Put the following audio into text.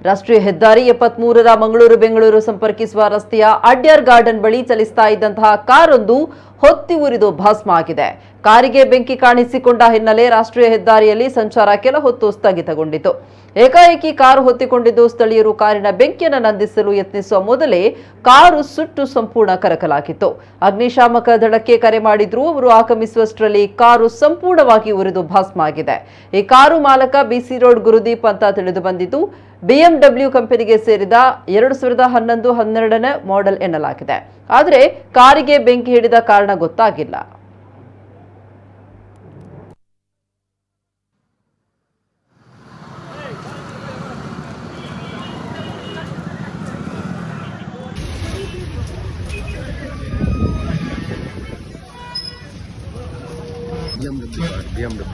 ರಾಷ್ಟ್ರೀಯ ಹೆದ್ದಾರಿ ಎಪ್ಪತ್ಮೂರರ ಮಂಗಳೂರು ಬೆಂಗಳೂರು ಸಂಪರ್ಕಿಸುವ ರಸ್ತೆಯ ಅಡ್ಯಾರ್ ಗಾರ್ಡನ್ ಬಳಿ ಚಲಿಸ್ತಾ ಇದ್ದಂತಹ ಕಾರೊಂದು ಹೊತ್ತಿ ಉರಿದು ಭಸ್ಮ ಆಗಿದೆ. ಕಾರಿಗೆ ಬೆಂಕಿ ಕಾಣಿಸಿಕೊಂಡ ಹಿನ್ನೆಲೆ ರಾಷ್ಟ್ರೀಯ ಹೆದ್ದಾರಿಯಲ್ಲಿ ಸಂಚಾರ ಕೆಲ ಹೊತ್ತು ಸ್ಥಗಿತಗೊಂಡಿತು. ಏಕಾಏಕಿ ಕಾರು ಹೊತ್ತಿಕೊಂಡಿದ್ದು ಸ್ಥಳೀಯರು ಕಾರಿನ ಬೆಂಕಿಯನ್ನು ನಂದಿಸಲು ಯತ್ನಿಸುವ ಮೊದಲೇ ಕಾರು ಸುಟ್ಟು ಸಂಪೂರ್ಣ ಕರಕಲಾಗಿತ್ತು. ಅಗ್ನಿಶಾಮಕ ದಳಕ್ಕೆ ಕರೆ ಮಾಡಿದ್ರು ಅವರು ಆಗಮಿಸುವಷ್ಟರಲ್ಲಿ ಕಾರು ಸಂಪೂರ್ಣವಾಗಿ ಉರಿದು ಭಸ್ಮ ಆಗಿದೆ. ಈ ಕಾರು ಮಾಲಕ ಬಿಸಿ ರೋಡ್ ಗುರುದೀಪ್ ಅಂತ ತಿಳಿದು ಬಂದಿದ್ದು, ಬಿಎಂಡಬ್ಲ್ಯೂ ಕಂಪನಿಗೆ ಸೇರಿದ ಎರಡು ಸಾವಿರದ ಹನ್ನೊಂದು ಹನ್ನೆರಡನೇ ಮಾಡೆಲ್ ಎನ್ನಲಾಗಿದೆ. ಆದರೆ, ಕಾರಿಗೆ ಬೆಂಕಿ ಹಿಡಿದ ಕಾರಣ ಗೊತ್ತಾಗಿಲ್ಲ BMW. BMW.